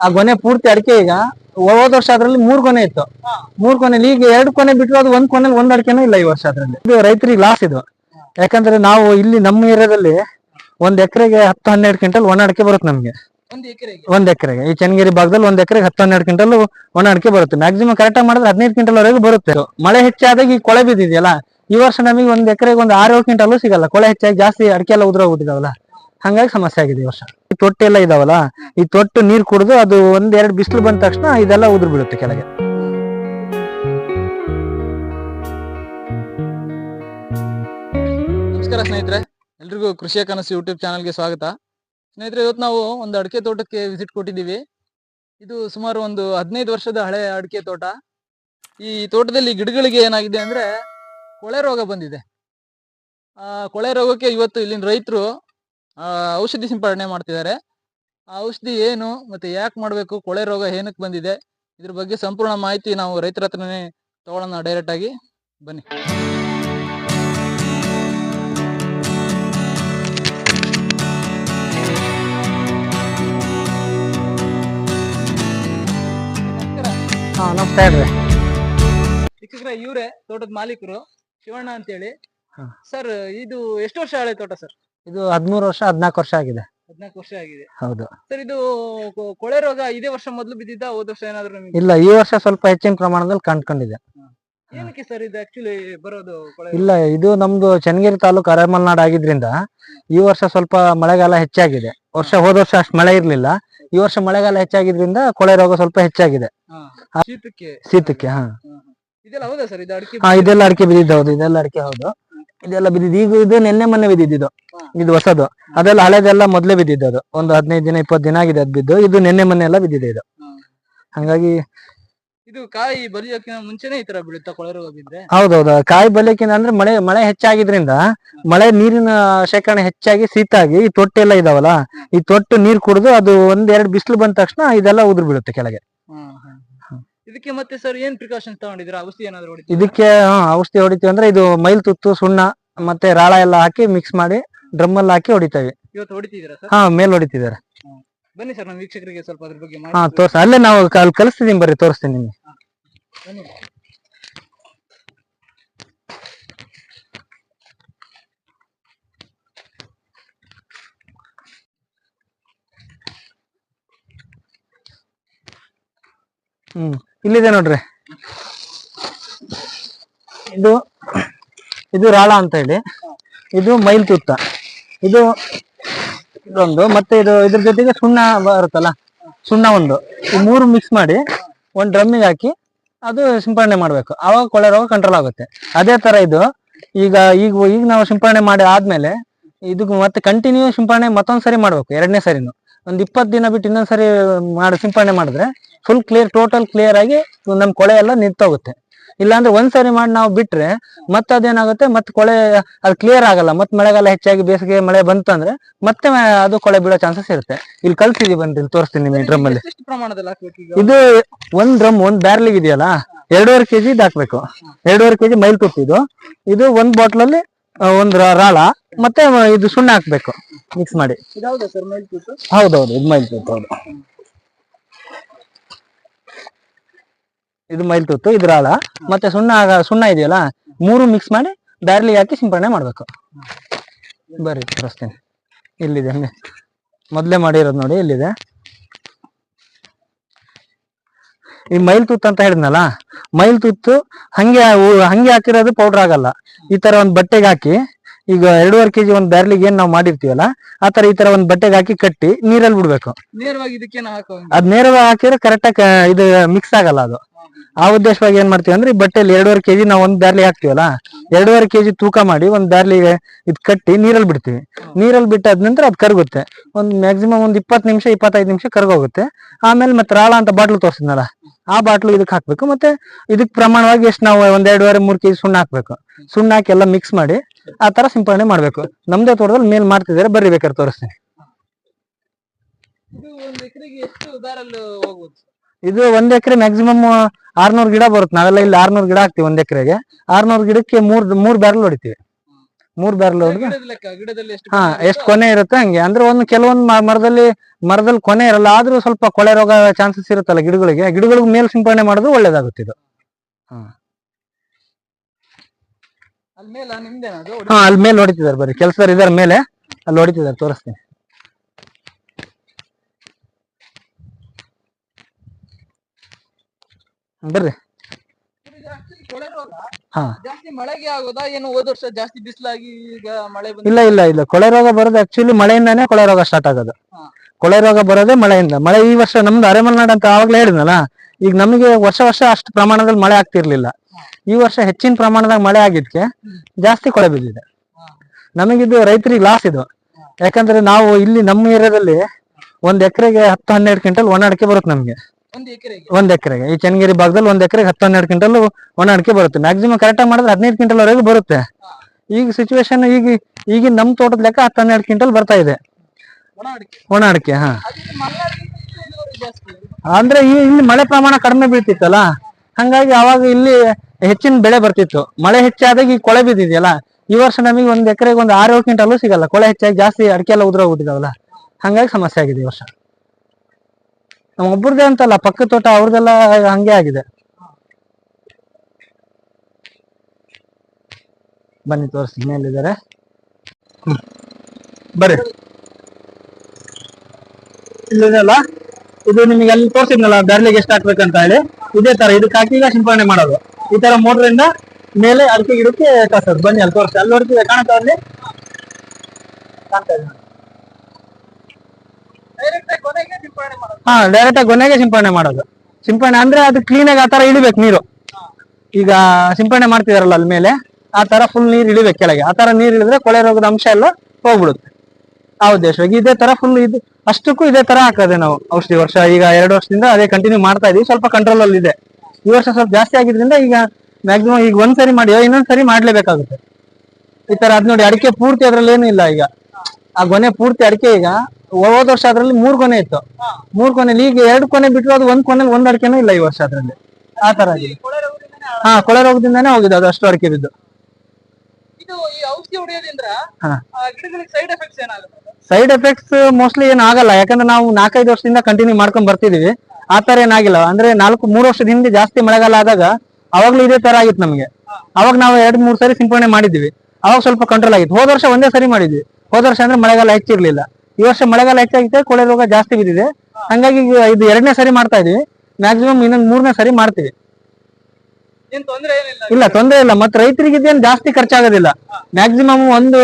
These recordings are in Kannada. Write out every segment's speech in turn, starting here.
ಆ ಗೊನೆ ಪೂರ್ತಿ ಅಡಿಕೆ ಈಗ ಹೋದ ವರ್ಷ ಅದ್ರಲ್ಲಿ ಮೂರ್ ಕೊನೆ ಇತ್ತು. ಮೂರ್ ಕೊನೆಲಿ ಈಗ ಎರಡು ಕೊನೆ ಬಿಟ್ಟರು ಅದು ಒಂದ್ ಕೊನೆಲಿ ಒಂದ್ ಅಡಿಕೆನೂ ಇಲ್ಲ ಈ ವರ್ಷ ಅದ್ರಲ್ಲಿ. ಇದು ರೈತರಿಗೆ ಲಾಸ್ ಇದು. ಯಾಕಂದ್ರೆ ನಾವು ಇಲ್ಲಿ ನಮ್ಮ ಏರಿಯಾದಲ್ಲಿ ಒಂದ್ ಎಕರೆಗೆ ಹತ್ತು ಹನ್ನೆರಡು ಕ್ವಿಂಟಲ್ ಒಣ ಅಡಿಕೆ ಬರುತ್ತೆ ನಮ್ಗೆ. ಒಂದು ಎಕರೆಗೆ? ಒಂದ್ ಎಕರೆಗೆ. ಈ ಚನ್ನಗಿರಿ ಭಾಗದಲ್ಲಿ ಒಂದ್ ಎಕರೆಗೆ ಹತ್ತು ಹನ್ನೆರಡು ಕ್ವಿಂಟಲ್ ಒಣ ಅಡಿಕೆ ಬರುತ್ತೆ. ಮ್ಯಾಕ್ಸಿಮಮ್ ಕರೆಕ್ಟ್ ಆಗಿ ಮಾಡಿದ್ರೆ ಹದಿನೈದು ಕ್ವಿಂಟಲ್ ವರೆಗೂ ಬರುತ್ತೆ ಮಳೆ ಹೆಚ್ಚಾದಾಗ ಈ ಕೊಳೆ ಬಿದ್ದಿದೆಯಲ್ಲ ಈ ವರ್ಷ ನಮಗೆ ಒಂದ್ ಎಕರೆಗೆ ಒಂದ್ ಆರು ಕ್ವಿಂಟಲ್ ಸಿಗಲ್ಲ. ಕೊಳೆ ಹೆಚ್ಚಾಗಿ ಜಾಸ್ತಿ ಅಡಿಕೆ ಎಲ್ಲ ಉದುರೋಗ್ಬಿಟ್ಟಿದಾವಲ್ಲ ಹಂಗಾಗಿ ಸಮಸ್ಯೆ ಆಗಿದೆ ಈ ವರ್ಷ. ತೊಟ್ಟಿ ಎಲ್ಲ ಇದಾವಲ್ಲ, ಈ ತೊಟ್ಟು ನೀರ್ ಕುಡಿದು ಅದು ಒಂದ್ ಎರಡು ಬಿಸಿಲು ಬಂದ ತಕ್ಷಣ ಇದೆಲ್ಲ ಉದುರು ಬೀಳುತ್ತೆ ಕೆಳಗೆ. ನಮಸ್ಕಾರ ಸ್ನೇಹಿತರೆ, ಎಲ್ರಿಗೂ ಕೃಷಿಯ ಕನಸು ಯೂಟ್ಯೂಬ್ ಚಾನಲ್ಗೆ ಸ್ವಾಗತ. ಸ್ನೇಹಿತರೆ, ಇವತ್ತು ನಾವು ಒಂದು ಅಡಿಕೆ ತೋಟಕ್ಕೆ ವಿಸಿಟ್ ಕೊಟ್ಟಿದ್ದೀವಿ. ಇದು ಸುಮಾರು ಒಂದು ಹದಿನೈದು ವರ್ಷದ ಹಳೆ ಅಡಿಕೆ ತೋಟ. ಈ ತೋಟದಲ್ಲಿ ಗಿಡಗಳಿಗೆ ಏನಾಗಿದೆ ಅಂದ್ರೆ ಕೊಳೆ ರೋಗ ಬಂದಿದೆ. ಆ ಕೊಳೆ ರೋಗಕ್ಕೆ ಇವತ್ತು ಇಲ್ಲಿನ ರೈತರು ಔಷಧಿ ಸಿಂಪಡಣೆ ಮಾಡ್ತಿದ್ದಾರೆ. ಆ ಔಷಧಿ ಏನು ಮತ್ತೆ ಯಾಕೆ ಮಾಡಬೇಕು ಕೊಳೆ ರೋಗ ಏನಕ್ಕೆ ಬಂದಿದೆ ಇದ್ರ ಬಗ್ಗೆ ಸಂಪೂರ್ಣ ಮಾಹಿತಿ ನಾವು ರೈತರ ಹತ್ರನೇ ತಗೊಳ್ಳೋಣ ಡೈರೆಕ್ಟ್ ಆಗಿ. ಬನ್ನಿ. ನಮಸ್ಕಾರ ಇವರೇ ತೋಟದ ಮಾಲೀಕರು ಶಿವಣ್ಣ ಅಂತೇಳಿ. ಸರ್ ಇದು ಎಷ್ಟು ವರ್ಷ ಹಳೆ ತೋಟ ಸರ್? ಇದು ಹದ್ಮೂರು ವರ್ಷ ಹದ್ನಾಲ್ಕು ವರ್ಷ ಆಗಿದೆ. ಹದಿನಾಲ್ಕು ವರ್ಷ ಆಗಿದೆ. ಹೌದು. ಸರ್ ಇದು ಕೊ- ಕೊಳೆ ರೋಗ ಇದೇ ವರ್ಷ ಮೊದಲು ಬಿದ್ದಿದ್ದ? ಹೋದ ವರ್ಷ ಏನಾದ್ರು ನಿಮಗೆ? ಇಲ್ಲ ಈ ವರ್ಷ ಸ್ವಲ್ಪ ಹೆಚ್ಚಿನ ಪ್ರಮಾಣದಲ್ಲಿ ಕಂಡ್ಕೊಂಡಿದೆ. ಏನಕ್ಕೆ ಸರ್ ಇದು ಆಕ್ಚುಲಿ ಬರೋದು ಕೊಳೆ ಇಲ್ಲ ಇದು ನಮ್ದು ಚನ್ನಗಿರಿ ತಾಲೂಕು ಅರೆಮಲ್ನಾಡ್ ಆಗಿದ್ರಿಂದ ಈ ವರ್ಷ ಸ್ವಲ್ಪ ಮಳೆಗಾಲ ಹೆಚ್ಚಾಗಿದೆ. ವರ್ಷ ಹೋದ ವರ್ಷ ಅಷ್ಟು ಮಳೆ ಇರ್ಲಿಲ್ಲ. ಈ ವರ್ಷ ಮಳೆಗಾಲ ಹೆಚ್ಚಾಗಿದ್ರಿಂದ ಕೊಳೆ ರೋಗ ಸ್ವಲ್ಪ ಹೆಚ್ಚಾಗಿದೆ. ಹಾ. ಶೀತಕ್ಕೆ? ಶೀತಕ್ಕೆ ಹಾ. ಹಾ, ಹಾ. ಇದೆಲ್ಲ ಹೌದಾ ಸರ್ ಇದು ಅಡಿಕೆ ಹಾ ಇದೆಲ್ಲ ಅಡಿಕೆ ಬಿದ್ದಿದ್ದು ಹೌದು ಇದೆಲ್ಲ ಅಡಿಕೆ ಹೌದು ಇದೆಲ್ಲ ಬಿದ್ದಿದ್ದು. ಈಗ ಇದು ನಿನ್ನೆ ಮೊನ್ನೆ ಬಿದ್ದಿದ್ದು. ಇದು ಹೊಸದು. ಅದೆಲ್ಲ ಹಳೆದೆಲ್ಲ ಮೊದ್ಲೇ ಬಿದ್ದಿದ್ದು ಅದು. ಒಂದು ಹದಿನೈದು ದಿನ ಇಪ್ಪತ್ತು ದಿನ ಆಗಿದೆ ಅದು ಬಿದ್ದು. ಇದು ನಿನ್ನೆ ಮೊನ್ನೆ ಎಲ್ಲ ಬಿದ್ದಿದೆ ಇದು. ಹಂಗಾಗಿ ಇದು ಕಾಯಿ ಬಲಿಯೋಕಿನ ಮುಂಚೆನೆ ಈ ತರ ಬೀಳುತ್ತಾ ಕೊಳೆ ರೋಗ ಬಿದ್ದೆ ಹೌದೌದು. ಕಾಯಿ ಬಲಿಯೋಕಿನ ಅಂದ್ರೆ ಮಳೆ ಮಳೆ ಹೆಚ್ಚಾಗಿದ್ರಿಂದ ಮಳೆ ನೀರಿನ ಶೇಖರಣೆ ಹೆಚ್ಚಾಗಿ ಶೀತಾಗಿ ಈ ತೊಟ್ಟು ಎಲ್ಲ ಇದಾವಲ್ಲ ಈ ತೊಟ್ಟು ನೀರ್ ಕುಡಿದು ಅದು ಒಂದ್ ಎರಡ್ ಬಿಸಿಲು ಬಂದ ತಕ್ಷಣ ಇದೆಲ್ಲ ಉದುರು ಬೀಳುತ್ತೆ ಕೆಳಗೆ. ಇದಕ್ಕೆ ಮತ್ತೆ ಸರ್ ಏನ್ ಪ್ರಿಕಾಷನ್ ತಗೊಂಡಿದ್ರ ಔಷಧಿ ಏನಾದ್ರು? ಇದಕ್ಕೆ ಔಷಧಿ ಹೊಡಿತೀವಿ ಅಂದ್ರೆ ಇದು ಮೈಲ್ ತುತ್ತು ಸುಣ್ಣ ಮತ್ತೆ ರಾಳ ಎಲ್ಲ ಹಾಕಿ ಮಿಕ್ಸ್ ಮಾಡಿ ಡ್ರಮ್ ಅಲ್ಲಿ ಹಾಕಿ ಹೊಡಿತೇವೆ. ಇವತ್ತು ಹೊಡಿತಿದ್ದೀರಾ ಸರ್? ಹಾ ಮೇಲ್ ಹೊಡಿತಿದ್ದಾರೆ. ಬನ್ನಿ ಸರ್ ನಮ್ಮ ವೀಕ್ಷಕರಿಗೆ ಸ್ವಲ್ಪ ಅದ್ರ ಬಗ್ಗೆ ಹಾ ಮಾಹಿತಿ ತೋರ್ಸ ಅಲ್ಲೇ ನಾವು ಅಲ್ಲಿ ಕಲಿಸ್ತಿದೀನಿ ಬರ್ರಿ ತೋರಿಸ್ತೀನಿ ನಿಮ್ಗೆ. ಬನ್ನಿ. ಹ್ಮ್ ಇಲ್ಲಿದೆ ನೋಡ್ರಿ. ಇದು ಇದು ರಾಳ ಅಂತ ಹೇಳಿ. ಇದು ಮೈಲ್ ತುತ್ತ ಇದು ಇದೊಂದು, ಮತ್ತೆ ಇದು ಇದ್ರ ಜೊತೆಗೆ ಸುಣ್ಣ ಬರುತ್ತಲ್ಲ, ಸುಣ್ಣ ಒಂದು. ಈ ಮೂರು ಮಿಕ್ಸ್ ಮಾಡಿ ಒಂದ್ ಡ್ರಮ್ಮಿಗೆ ಹಾಕಿ ಅದು ಸಿಂಪಡಣೆ ಮಾಡ್ಬೇಕು. ಆವಾಗ ಕೊಳೆ ರೋಗ ಕಂಟ್ರೋಲ್ ಆಗುತ್ತೆ. ಅದೇ ತರ ಇದು, ಈಗ ಈಗ ಈಗ ನಾವು ಸಿಂಪಡಣೆ ಮಾಡಿ ಆದ್ಮೇಲೆ ಇದಕ್ಕೆ ಮತ್ತೆ ಕಂಟಿನ್ಯೂ ಸಿಂಪಡಣೆ ಮತ್ತೊಂದ್ಸರಿ ಮಾಡ್ಬೇಕು, ಎರಡನೇ ಸರಿನು. ಒಂದ್ ಇಪ್ಪತ್ತು ದಿನ ಬಿಟ್ಟು ಇನ್ನೊಂದ್ಸರಿ ಮಾಡಿ, ಸಿಂಪಡಣೆ ಮಾಡಿದ್ರೆ ಫುಲ್ ಕ್ಲಿಯರ್ ಟೋಟಲ್ ಕ್ಲಿಯರ್ ಆಗಿ ನಮ್ ಕೊಳೆ ಎಲ್ಲ ನಿಂತೋಗುತ್ತೆ. ಇಲ್ಲಾಂದ್ರೆ ಒಂದ್ ಸರಿ ಮಾಡಿ ನಾವು ಬಿಟ್ರೆ ಮತ್ತೆ ಅದೇನಾಗುತ್ತೆ ಮತ್ತೆ ಕೊಳೆ ಅದು ಕ್ಲಿಯರ್ ಆಗಲ್ಲ. ಮತ್ತೆ ಮಳೆಗಾಲ ಹೆಚ್ಚಾಗಿ ಬೇಸಿಗೆ ಮಳೆ ಬಂತಂದ್ರೆ ಮತ್ತೆ ಅದು ಕೊಳೆ ಬೀಳೋ ಚಾನ್ಸಸ್ ಇರುತ್ತೆ. ಇಲ್ಲಿ ಕಲ್ಸಿದೀವಿ ಬಂದು ಇಲ್ಲಿ ತೋರಿಸ್ತೀನಿ ನಿಮಗೆ ಡ್ರಮ್ ಅಲ್ಲಿ ಇದು ಒಂದ್ ಡ್ರಮ್ ಒಂದ್ ಬ್ಯಾರ್ಲಿಗ್ ಇದೆಯಲ್ಲ ಎರಡೂವರೆ ಕೆಜಿ ಹಾಕ್ಬೇಕು. ಎರಡೂವರೆ ಕೆಜಿ ಮೈಲ್ ತುತ್ತಿದು ಇದು. ಒಂದ್ ಬಾಟ್ಲ್ ಅಲ್ಲಿ ಒಂದ್ ರಾಳ ಮತ್ತೆ ಇದು ಸುಣ್ಣ ಹಾಕ್ಬೇಕು. ಮಿಕ್ಸ್ ಮಾಡಿ. ಹೌದೌದು ಇದು ಮೈಲ್ ತುತ್ತು ಹೌದು. ಇದು ಮೈಲ್ ತುತ್ತು ಇದ್ರ ಆಳ. ಮತ್ತೆ ಸುಣ್ಣ ಆಗ- ಸುಣ್ಣ ಇದೆಯಲ್ಲ ಮೂರು ಮಿಕ್ಸ್ ಮಾಡಿ ಬ್ಯಾರ್ಲಿಗೆ ಹಾಕಿ ಸಿಂಪರಣೆ ಮಾಡ್ಬೇಕು. ಬರ್ರಿ ತೋರಿಸ್ತೀನಿ. ಇಲ್ಲಿದೆ ಹಂಗೆ. ಮೊದ್ಲೇ ಮಾಡಿರೋದು ನೋಡಿ ಇಲ್ಲಿದೆ. ಈ ಮೈಲ್ ತುತ್ತು ಅಂತ ಹೇಳಿದ್ನಲ್ಲ ಮೈಲ್ ತುತ್ತು ಹಂಗೆ ಉ- ಹಂಗೆ ಹಾಕಿರೋದು ಪೌಡರ್ ಆಗಲ್ಲ. ಈ ತರ ಒಂದ್ ಬಟ್ಟೆಗೆ ಹಾಕಿ ಈಗ ಎರಡೂವರೆ ಕೆಜಿ ಒಂದ್ ಬ್ಯಾರ್ಲಿಗೆ ಏನ್ ನಾವು ಮಾಡಿರ್ತೀವಲ್ಲ ಆ ತರ ಈ ತರ ಒಂದ್ ಬಟ್ಟೆಗೆ ಹಾಕಿ ಕಟ್ಟಿ ನೀರಲ್ಲಿ ಬಿಡ್ಬೇಕು. ನೇರವಾಗಿ ಇದಕ್ಕೇನು ಹಾಕೋ ಅದ್ ನೇರವಾಗಿ ಹಾಕಿದ್ರೆ ಕರೆಕ್ಟ್ ಆಗಿ ಇದು ಮಿಕ್ಸ್ ಆಗಲ್ಲ ಅದು. ಆ ಉದ್ದೇಶವಾಗಿ ಏನ್ ಮಾಡ್ತೀವಿ ಅಂದ್ರೆ ಈ ಬಟ್ಟೆಯಲ್ಲಿ ಎರಡೂವರೆ ಕೆಜಿ ನಾವು ಒಂದ್ ಬ್ಯಾರ್ಲಿ ಹಾಕ್ತಿವಲ್ಲ? ಎರಡೂವರೆ ಕೆಜಿ ತೂಕ ಮಾಡಿ ಒಂದ್ ಬ್ಯಾರ್ಲಿಗೆ ಇದ್ ಕಟ್ಟಿ ನೀರಲ್ಲಿ ಬಿಡ್ತೀವಿ. ನೀರಲ್ಲಿ ಬಿಟ್ಟಾದ ನಂತರ ಅದ್ ಕರಗುತ್ತೆ. ಒಂದ್ ಮ್ಯಾಕ್ಸಿಮಮ್ ಒಂದ್ ಇಪ್ಪತ್ ನಿಮಿಷ, ಇಪ್ಪತ್ತೈದು ನಿಮಿಷ ಕರ್ಗೋಗುತ್ತೆ. ಆಮೇಲೆ ಮತ್ತೆ ರಾಳ ಅಂತ ಬಾಟ್ಲು ತೋರಿಸಿದ್ನಲ್ಲ, ಆ ಬಾಟ್ಲು ಇದಕ್ಕೆ ಹಾಕ್ಬೇಕು. ಮತ್ತೆ ಇದಕ್ ಪ್ರಮಾಣವಾಗಿ ಎಷ್ಟು ನಾವು ಒಂದ್ ಎರಡೂವರೆ, ಮೂರ್ ಕೆಜಿ ಸುಣ್ಣ ಹಾಕ್ಬೇಕು. ಸುಣ್ಣ ಹಾಕಿ ಎಲ್ಲ ಮಿಕ್ಸ್ ಮಾಡಿ ಆ ತರ ಸಿಂಪಡಣೆ ಮಾಡ್ಬೇಕು. ನಮ್ದೇ ತೋಟದಲ್ಲಿ ಮೇಲ್ ಮಾಡ್ತಿದ್ದಾರೆ ಬರ್ರಿ ಬೇಕಾದ್ರೆ ತೋರಿಸ್ತೀನಿ. ಇದು ಒಂದು ಎಕರೆ ಮ್ಯಾಕ್ಸಿಮಮ್ ಆರ್ನೂರ್ ಗಿಡ ಬರುತ್ತೆ ನಾವೆಲ್ಲ ಇಲ್ಲಿ ಆರ್ನೂರ್ ಗಿಡ ಹಾಕ್ತಿವಿ ಒಂದ್ ಎಕರೆಗೆ. ಆರ್ನೂರ್ ಗಿಡಕ್ಕೆ ಮೂರ್ ಮೂರ್ ಬ್ಯಾರಲ್ ಹೊಡಿತೀವಿ. ಮೂರ್ ಬ್ಯಾರಲ್ ಹೊಡೆದು ಹಾ ಎಷ್ಟ್ ಕೊನೆ ಇರುತ್ತೆ ಹಂಗೆ. ಅಂದ್ರೆ ಒಂದು ಕೆಲವೊಂದ್ ಮರದಲ್ಲಿ ಮರದಲ್ಲಿ ಕೊನೆ ಇರಲ್ಲ. ಆದ್ರೂ ಸ್ವಲ್ಪ ಕೊಳೆ ರೋಗ ಚಾನ್ಸಸ್ ಇರುತ್ತಲ್ಲ ಗಿಡಗಳಿಗೆ. ಗಿಡಗಳಿಗೆ ಮೇಲ್ ಸಿಂಪಡಣೆ ಮಾಡಿದ್ರೆ ಒಳ್ಳೇದಾಗುತ್ತೆ ಇದು. ಹಾ. ಅಲ್ಲಿ ಮೇಲೆ? ಹೊಡಿತಿದಾರೆ ಬರೀ. ಕೆಲ್ಸದಾರ ಇದಾರೆ ಮೇಲೆ. ಅಲ್ಲಿ ಹೊಡಿತಿದ್ದಾರೆ ತೋರಿಸ್ತೀನಿ. ಬರ್ರಿ ಜಾಸ್ತಿ ಮಳೆಗೆ ಆಗೋದಾ? ಏನು ಹೋದ ವರ್ಷ ಜಾಸ್ತಿ ಬಿಸಿಲಾಗಿ ಈಗ ಮಳೆ ಬಂದು ಇಲ್ಲ ಇಲ್ಲ ಇಲ್ಲ. ಕೊಳೆ ರೋಗ ಬರೋದು ಆಕ್ಚುಲಿ ಮಳೆಯಿಂದಾನೇ ಕೊಳೆ ರೋಗ ಸ್ಟಾರ್ಟ್ ಆಗೋದು. ಕೊಳೆ ರೋಗ ಬರೋದೇ ಮಳೆಯಿಂದ. ಮಳೆ ಈ ವರ್ಷ ನಮ್ದು ಅರೆಮಲ್ನಾಡ್ ಅಂತ ಆವಾಗ್ಲೇ ಹೇಳಿದ್ನಲ್ಲ ಈಗ ನಮಗೆ ವರ್ಷ ವರ್ಷ ಅಷ್ಟು ಪ್ರಮಾಣದಲ್ಲಿ ಮಳೆ ಆಗ್ತಿರ್ಲಿಲ್ಲ. ಈ ವರ್ಷ ಹೆಚ್ಚಿನ ಪ್ರಮಾಣದಾಗ ಮಳೆ ಆಗಿದ್ಕೆ ಜಾಸ್ತಿ ಕೊಳೆ ಬಿದ್ದಿದೆ. ನಮಗಿದು ರೈತರಿಗೆ ಲಾಸ್ ಇದು. ಯಾಕಂದ್ರೆ ನಾವು ಇಲ್ಲಿ ನಮ್ಮ ಏರಿಯಾದಲ್ಲಿ ಒಂದ್ ಎಕರೆಗೆ ಹತ್ತು ಹನ್ನೆರಡು ಕ್ವಿಂಟಲ್ ಒಣ ಅಡಿಕೆ ಬರುತ್ತೆ ನಮ್ಗೆ. ಒಂದು ಎಕರೆಗೆ? ಈ ಚನ್ನಗಿರಿ ಭಾಗದಲ್ಲಿ ಒಂದ್ ಎಕರೆಗೆ ಹತ್ತು ಹನ್ನೆರಡು ಕ್ವಿಂಟಲ್ ಒಣ ಅಡಿಕೆ ಬರುತ್ತೆ. ಮ್ಯಾಕ್ಸಿಮಮ್ ಕರೆಕ್ಟ್ ಆಗಿ ಮಾಡಿದ್ರೆ ಹದಿನೈದು ಕ್ವಿಂಟಲ್ ವರೆಗೂ ಬರುತ್ತೆ ಈಗ ಸಿಚುವೇಶನ್ ಈಗ ಈಗಿನ ನಮ್ ತೋಟದ ಲೆಕ್ಕ ಹತ್ತು ಹನ್ನೆರಡು ಕ್ವಿಂಟಲ್ ಬರ್ತಾ ಇದೆ. ಒಣ ಅಡಿಕೆ. ಹಾ. ಅಂದ್ರೆ ಈ ಇಲ್ಲಿ ಮಳೆ ಪ್ರಮಾಣ ಕಡಿಮೆ ಬೀಳ್ತಿತ್ತಲ್ಲ ಹಂಗಾಗಿ ಅವಾಗ ಇಲ್ಲಿ ಹೆಚ್ಚಿನ ಬೆಳೆ ಬರ್ತಿತ್ತು. ಮಳೆ ಹೆಚ್ಚಾದಾಗ ಈ ಕೊಳೆ ಬಿದ್ದಿದೆಯಲ್ಲ ಈ ವರ್ಷ ನಮಗೆ ಒಂದ್ ಎಕರೆಗೆ ಒಂದ್ ಆರು ಏಳು ಕ್ವಿಂಟಲ್ ಸಿಗಲ್ಲ. ಕೊಳೆ ಹೆಚ್ಚಾಗಿ ಜಾಸ್ತಿ ಅಡಿಕೆ ಎಲ್ಲ ಉದುರೋಗ್ಬಿಟ್ಟಿದಾವಲ್ಲ ಹಂಗಾಗಿ ಸಮಸ್ಯೆ ಆಗಿದೆ ಈ ವರ್ಷ. ನಮ್ಮ ಒಬ್ಬರದೇ ಅಂತಲ್ಲ, ಪಕ್ಕ ತೋಟ ಅವ್ರದೆಲ್ಲ ಹಂಗೆ ಆಗಿದೆ. ಬನ್ನಿ ತೋರಿಸಿ ಮೇಲಿದ್ದಾರೆ. ಬರ್ರಿ ಇಲ್ಲಿದೆಲ್ಲ ಇದು ನಿಮಗೆ ಅಲ್ಲಿ ತೋರಿಸಿದ್ನಲ್ಲ ಬ್ಯಾರ್ಲಿಗೆ ಎಷ್ಟು ಹಾಕ್ಬೇಕಂತ ಹೇಳಿ. ಇದೇ ತರ, ಇದಕ್ಕೆ ಹಾಕಿ ಸಿಂಪಡಣೆ ಮಾಡೋದು. ಈ ತರ ಮೋಟ್ರಿಂದ ಮೇಲೆ ಅಡಿಕೆ ಗಿಡಕ್ಕೆ ಕಸೋದು ಬನ್ನಿ ಅಲ್ಲಿ ತೋರಿಸಿ, ಅಲ್ಲಿ ಕಾಣ್ತಾ ಕಾಣುತ್ತಾ ಅಲ್ಲಿ ಕಾಣ್ತಾ ಇದೆ ನೋಡಿ. ಡೈರೆಕ್ಟ್ ಆಗಿ ಕೊನೆಗೆ ಸಿಂಪಡಣೆ ಮಾಡೋದು ಹಾ ಡೈರೆಕ್ಟ್ ಆಗಿ ಗೊನೆಗೆ ಸಿಂಪಡಣೆ ಮಾಡೋದು. ಸಿಂಪಡಣೆ ಅಂದ್ರೆ ಅದು ಕ್ಲೀನ್ ಆಗಿ ಆ ತರ ಇಳಿಬೇಕು ನೀರು. ಈಗ ಸಿಂಪರಣೆ ಮಾಡ್ತಿದಾರಲ್ಲ ಅಲ್ಲಿ ಮೇಲೆ ಆ ತರ ಫುಲ್ ನೀರ್ ಇಳಿಬೇಕು ಕೆಳಗೆ. ಆ ತರ ನೀರ್ ಇಳಿದ್ರೆ ಕೊಳೆ ರೋಗದ ಅಂಶ ಎಲ್ಲ ಹೋಗ್ಬಿಡುತ್ತೆ. ಆ ಉದ್ದೇಶವಾಗಿ ಇದೇ ತರ ಫುಲ್ ಇದು ಅಷ್ಟಕ್ಕೂ ಇದೇ ತರ ಹಾಕೋದೆ ನಾವು ಔಷಧಿ ವರ್ಷ ಈಗ ಎರಡು ವರ್ಷದಿಂದ ಅದೇ ಕಂಟಿನ್ಯೂ ಮಾಡ್ತಾ ಇದೀವಿ. ಸ್ವಲ್ಪ ಕಂಟ್ರೋಲ್ ಅಲ್ಲಿ ಇದೆ. ಈ ವರ್ಷ ಸ್ವಲ್ಪ ಜಾಸ್ತಿ ಆಗಿದ್ರಿಂದ ಈಗ ಮ್ಯಾಕ್ಸಿಮಮ್ ಈಗ ಒಂದ್ ಸರಿ ಮಾಡಿ ಇನ್ನೊಂದ್ ಸರಿ ಮಾಡ್ಲೇಬೇಕಾಗುತ್ತೆ. ಈ ತರ ಅದ್ ನೋಡಿ ಅಡಿಕೆ ಪೂರ್ತಿ ಅದ್ರಲ್ಲಿ ಏನು ಇಲ್ಲ ಈಗ. ಆ ಗೊನೆ ಪೂರ್ತಿ ಅಡಿಕೆ ಈಗ ಹೋದ ವರ್ಷ ಅದ್ರಲ್ಲಿ ಮೂರ್ ಕೊನೆ ಇತ್ತು. ಮೂರ್ ಕೊನೆ ಈಗ ಎರಡು ಕೊನೆ ಬಿಟ್ಟರು ಅದು ಒಂದ್ ಕೊನೆ ಒಂದ್ ಅಡಿಕೆನೂ ಇಲ್ಲ ಈ ವರ್ಷ ಅದ್ರಲ್ಲಿ. ಆ ತರ ಹಾ ಕೊಳೆ ರೋಗದಿಂದಾನೇ ಹೋಗಿದೆ ಅದು ಅಷ್ಟು ಅಡಿಕೆ ಬಿದ್ದು. ಸೈಡ್ ಎಫೆಕ್ಟ್ಸ್ ಮೋಸ್ಟ್ಲಿ ಏನಾಗಲ್ಲ ಆಗಲ್ಲ. ಯಾಕಂದ್ರೆ ನಾವು ನಾಲ್ಕೈದು ವರ್ಷದಿಂದ ಕಂಟಿನ್ಯೂ ಮಾಡ್ಕೊಂಡ್ ಬರ್ತಿದೀವಿ. ಆ ತರ ಏನಾಗಿಲ್ಲ. ಅಂದ್ರೆ ನಾಲ್ಕು ಮೂರ್ ವರ್ಷದ ಹಿಂದೆ ಜಾಸ್ತಿ ಮಳೆಗಾಲ ಆದಾಗ ಅವಾಗ್ಲೂ ಇದೇ ತರ ಆಗಿತ್ತು ನಮಗೆ. ಅವಾಗ ನಾವು ಎರಡ್ ಮೂರ್ ಸರಿ ಸಿಂಪಡಣೆ ಮಾಡಿದ್ವಿ ಅವಾಗ ಸ್ವಲ್ಪ ಕಂಟ್ರೋಲ್ ಆಗಿತ್ತು. ಹೋದ ವರ್ಷ ಒಂದೇ ಸರಿ ಮಾಡಿದ್ವಿ. ಹೋದ ವರ್ಷ ಅಂದ್ರೆ ಮಳೆಗಾಲ ಹೆಚ್ಚಿರ್ಲಿಲ್ಲ. ಈ ವರ್ಷ ಮಳೆಗಾಲ ಹೆಚ್ಚಾಗಿದೆ ಕೊಳೆ ರೋಗ ಜಾಸ್ತಿ ಬಿದ್ದಿದೆ. ಹಂಗಾಗಿ ಈಗ ಇದು ಎರಡನೇ ಸರಿ ಮಾಡ್ತಾ ಇದೀವಿ. ಮ್ಯಾಕ್ಸಿಮಮ್ ಇನ್ನೊಂದ್ ಮೂರನೇ ಸರಿ ಮಾಡ್ತೀವಿ. ಇಲ್ಲ ತೊಂದ್ರೆ ಇಲ್ಲ. ಮತ್ತೆ ರೈತರಿಗೆ ಇದೇನು ಜಾಸ್ತಿ ಖರ್ಚಾಗೋದಿಲ್ಲ. ಮ್ಯಾಕ್ಸಿಮಮ್ ಒಂದು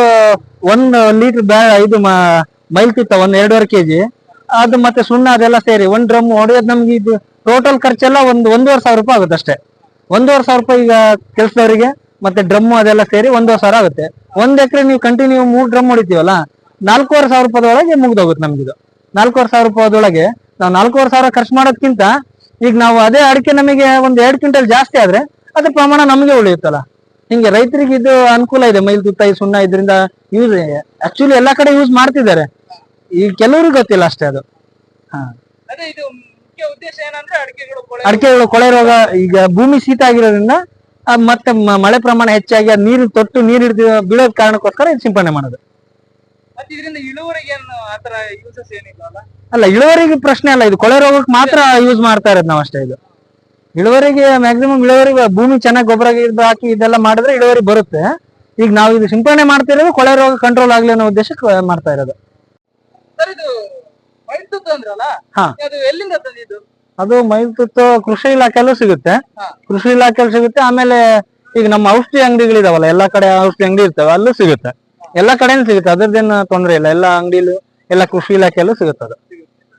ಒಂದ್ ಲೀಟರ್ ಇದು ಮ- ಮೈಲ್ ತುತ್ತ ಒಂದ್ ಎರಡೂವರೆ ಕೆಜಿ. ಅದು ಮತ್ತೆ ಸುಣ್ಣ ಅದೆಲ್ಲ ಸೇರಿ ಒಂದ್ ಡ್ರಮ್ ಹೊಡೆಯೋದು ನಮ್ಗೆ ಇದು ಟೋಟಲ್ ಖರ್ಚೆಲ್ಲ ಒಂದು ಒಂದೂವರೆ ಸಾವಿರ ರೂಪಾಯಿ ಆಗುತ್ತೆ ಅಷ್ಟೇ. ಒಂದೂವರೆ ಸಾವಿರ ರೂಪಾಯಿ ಈಗ ಕೆಲಸದವರಿಗೆ ಮತ್ತೆ ಡ್ರಮ್ ಅದೆಲ್ಲ ಸೇರಿ ಒಂದೂವರೆ ಸಾವಿರ ಆಗುತ್ತೆ. ಒಂದ್ ಎಕರೆ ನೀವು ಕಂಟಿನ್ಯೂ ಮೂರ್ ಡ್ರಮ್ ಹೊಡಿತೀವಲ್ಲ ನಾಲ್ಕೂವರೆ ಸಾವಿರ ರೂಪಾಯಿದೊಳಗೆ ಮುಗ್ದೋಗುತ್ತೆ ನಮ್ಗಿದು. ನಾಲ್ಕೂವರೆ ಸಾವಿರ ರೂಪಾಯಿದೊಳಗೆ ನಾವು ನಾಲ್ಕೂವರೆ ಸಾವಿರ ಖರ್ಚು ಮಾಡೋದ್ಕಿಂತ ಈಗ ನಾವು ಅದೇ ಅಡಿಕೆ ನಮಗೆ ಒಂದ್ ಎರಡ್ ಕ್ವಿಂಟಲ್ ಜಾಸ್ತಿ ಆದ್ರೆ ಅದ್ರ ಪ್ರಮಾಣ ನಮಗೆ ಉಳಿಯುತ್ತಲ್ಲ. ಹಿಂಗೆ ರೈತರಿಗೆ ಇದು ಅನುಕೂಲ ಇದೆ ಮೈಲ್ ತುತ್ತ ಈ ಸುಣ್ಣ ಇದರಿಂದ ಯೂಸ್ ಆಕ್ಚುಲಿ ಎಲ್ಲಾ ಕಡೆ ಯೂಸ್ ಮಾಡ್ತಿದ್ದಾರೆ. ಈ ಕೆಲವ್ರಿಗೆ ಗೊತ್ತಿಲ್ಲ ಅಷ್ಟೇ ಅದು. ಹಾ. ಇದು ಮುಖ್ಯ ಉದ್ದೇಶ ಏನಂದ್ರೆ ಅಡಿಕೆಗಳು ಕೊಳೆ ರೋಗ. ಈಗ ಭೂಮಿ ಶೀತ ಆಗಿರೋದ್ರಿಂದ ಮತ್ತೆ ಮಳೆ ಪ್ರಮಾಣ ಹೆಚ್ಚಾಗಿ ನೀರು ತೊಟ್ಟು ನೀರು ಹಿಡಿದು ಬೀಳೋದ್ ಕಾರಣಕ್ಕೋಸ್ಕರ ಇದು ಸಿಂಪಡಣೆ ಮಾಡೋದು. ಮತ್ತೆ ಇದರಿಂದ ಇಳುವರಿಗೆ ಏನು ಆತರ ಯೂಸಸ್ ಏನಿಲ್ಲ ಅಲ್ಲ? ಇಳುವರಿಗೆ ಪ್ರಶ್ನೆ ಅಲ್ಲ ಇದು ಕೊಳೆ ರೋಗಕ್ಕೆ ಮಾತ್ರ ಯೂಸ್ ಮಾಡ್ತಾ ಇರೋದು ನಾವು ಅಷ್ಟೇ ಇದು. ಇಳುವರಿಗೆ ಮ್ಯಾಕ್ಸಿಮಮ್ ಇಳುವರಿ ಭೂಮಿ ಚೆನ್ನಾಗಿ ಗೊಬ್ಬರ ಹಾಕಿ ಇದೆಲ್ಲ ಮಾಡಿದ್ರೆ ಇಳುವರಿ ಬರುತ್ತೆ. ಈಗ ನಾವು ಇದು ಸಿಂಪಡಣೆ ಮಾಡ್ತಿರೋದು ಕೊಳೆ ರೋಗ ಕಂಟ್ರೋಲ್ ಆಗ್ಲಿ ಅನ್ನೋ ಉದ್ದೇಶಕ್ಕೆ ಮಾಡ್ತಾ ಇರೋದು. ಸರ್ ಇದು ಮೈಸೂರು ಅಂದ್ರಲ್ಲ ಹಾ. ಅದು ಎಲ್ಲಿಂದ ತಂದಿದ್ದು? ಅದು ಮೈಸೂರು ಕೃಷಿ ಇಲಾಖೆಯಲ್ಲೂ ಸಿಗುತ್ತೆ. ಹಾ. ಕೃಷಿ ಇಲಾಖೆಯಲ್ಲಿ ಸಿಗುತ್ತೆ ಆಮೇಲೆ ಈಗ ನಮ್ಮ ಔಷಧಿ ಅಂಗಡಿಗಳಿದಾವಲ್ಲ ಎಲ್ಲಾ ಕಡೆ ಔಷಧಿ ಅಂಗಡಿ ಇರ್ತವೆ ಅಲ್ಲೂ ಸಿಗುತ್ತೆ. ಎಲ್ಲಾ ಕಡೆನೂ ಸಿಗುತ್ತೆ. ಅದ್ರದ್ದೇನು ತೊಂದರೆ ಇಲ್ಲ. ಎಲ್ಲಾ ಅಂಗಡಿಲೂ ಎಲ್ಲ ಕೃಷಿ ಇಲಾಖೆಯಲ್ಲೂ ಸಿಗುತ್ತೆ ಅದು.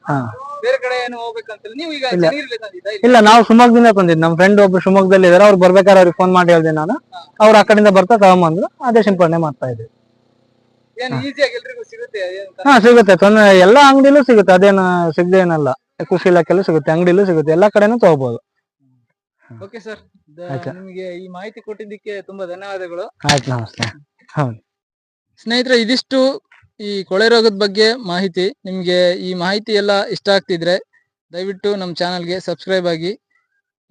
ಹಾ. ಬೇರೆ ಕಡೆ ಏನು ಹೋಗ್ಬೇಕಂತಿಲ್ಲ ನೀವು ಈಗ ಇಲ್ಲ. ನೀರಲ್ಲಿ ತಂದಿದ್ದ ಇಲ್ಲ ನಾವು ಶಿವಮೊಗ್ಗದಿಂದ ತಂದಿದ್ದು ನಮ್ಮ ಫ್ರೆಂಡ್ ಒಬ್ರು ಶಿವಮೊಗ್ಗದಲ್ಲಿ ಇದಾರೆ. ಅವ್ರು ಬರ್ಬೇಕಾದ್ರೆ ಅವ್ರಿಗೆ ಫೋನ್ ಮಾಡಿ ಹೇಳ್ದೆ ನಾನು. ಅವ್ರು ಆ ಕಡೆಯಿಂದ ಬರ್ತಾ ತಗೊಂಬಂದ್ರು. ಅದೇ ಸಿಂಪಡಣೆ ಮಾಡ್ತಾ ಇದ್ವಿ. ಏನು ಈಸಿಯಾಗಿ ಎಲ್ರಿಗೂ ಸಿಗುತ್ತೆ? ಏನು ಹಾ ಸಿಗುತ್ತೆ. ತೊಂದ್ರೆ ಎಲ್ಲಾ ಅಂಗಡಿಲೂ ಸಿಗುತ್ತೆ. ಅದೇನು ಸಿಗದೇನಲ್ಲ ಕೃಷಿ ಇಲಾಖೆಲ್ಲೂ ಸಿಗುತ್ತೆ. ಅಂಗಡಿಲೂ ಸಿಗುತ್ತೆ. ಎಲ್ಲಾ ಕಡೆನೂ ತಗೋಬಹುದು ಓಕೆ ಸರ್ ಆಯ್ತು. ನಿಮಗೆ ಈ ಮಾಹಿತಿ ಕೊಟ್ಟಿದ್ದಕ್ಕೆ ತುಂಬಾ ಧನ್ಯವಾದಗಳು. ಆಯ್ತು ನಮಸ್ತೆ. ಹೌದು. ಸ್ನೇಹಿತರೆ, ಇದಿಷ್ಟು ಈ ಕೊಳೆ ರೋಗದ ಬಗ್ಗೆ ಮಾಹಿತಿ. ನಿಮಗೆ ಈ ಮಾಹಿತಿ ಎಲ್ಲ ಇಷ್ಟ ಆಗ್ತಿದ್ರೆ ದಯವಿಟ್ಟು ನಮ್ಮ ಚಾನಲ್ಗೆ ಸಬ್ಸ್ಕ್ರೈಬ್ ಆಗಿ.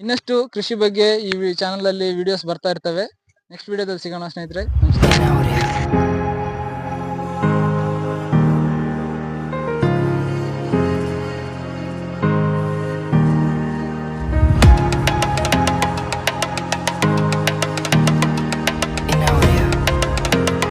ಇನ್ನಷ್ಟು ಕೃಷಿ ಬಗ್ಗೆ ಈ ಚಾನಲಲ್ಲಿ ವಿಡಿಯೋಸ್ ಬರ್ತಾ ಇರ್ತವೆ. ನೆಕ್ಸ್ಟ್ ವಿಡಿಯೋದಲ್ಲಿ ಸಿಗೋಣ ಸ್ನೇಹಿತರೆ. ನಮಸ್ಕಾರ